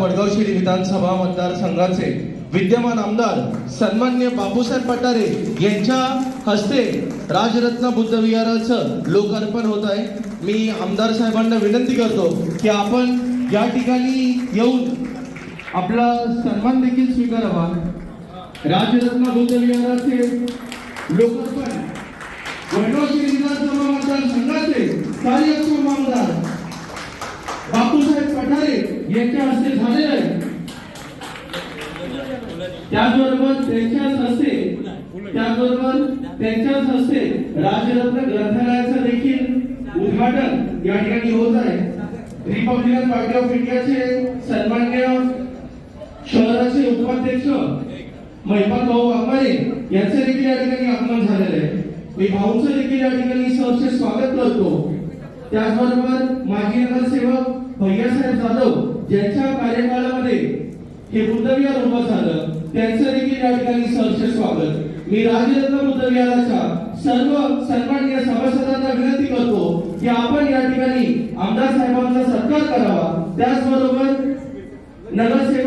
वडगाव शिरी विधानसभा मतदारसंघाचे विद्यमान आमदार सन्मान्य बापूसाहेब पठारे यांच्या हस्ते राजरत्न बुद्ध विहाराचं लोकार्पण होत आहे. मी आमदार साहेबांना विनंती करतो की आपण या ठिकाणी येऊन आपला सन्मान देखील स्वीकारावा. राजरत्न बुद्ध विहाराचे लोकार्पण. वडगाव शिरी विधानसभा मतदारसंघाचे कार्यक्षम आमदार यांच्या हस्ते झालेलं आहे त्याचबरोबर त्यांच्याच हस्ते त्याचबरोबर त्यांच्याच हस्ते राजरत्न ग्रंथालयाचं देखील उद्घाटन या ठिकाणी होत आहे. रिपब्लिकन पार्टी ऑफ इंडियाचे सन्मान्य शहराचे उपाध्यक्ष महिपाल भाऊ वाघमारे यांचे देखील या ठिकाणी आगमन झालेलं आहे. मी भाऊचं देखील या ठिकाणी सहर्ष स्वागत करतो. त्याचबरोबर माजी नगरसेवक भैयासाहेब जाधव ज्यांच्या कार्यकाळामध्ये हे बुद्धविहार उभं झालं त्यांचं देखील या ठिकाणी सहर्ष स्वागत. मी राजरत्न बुद्धविहाराच्या सर्व सन्माननीय सभासदांना विनंती करतो की आपण या ठिकाणी आमदार साहेबांचा सत्कार करावा. त्याचबरोबर नगरसेवक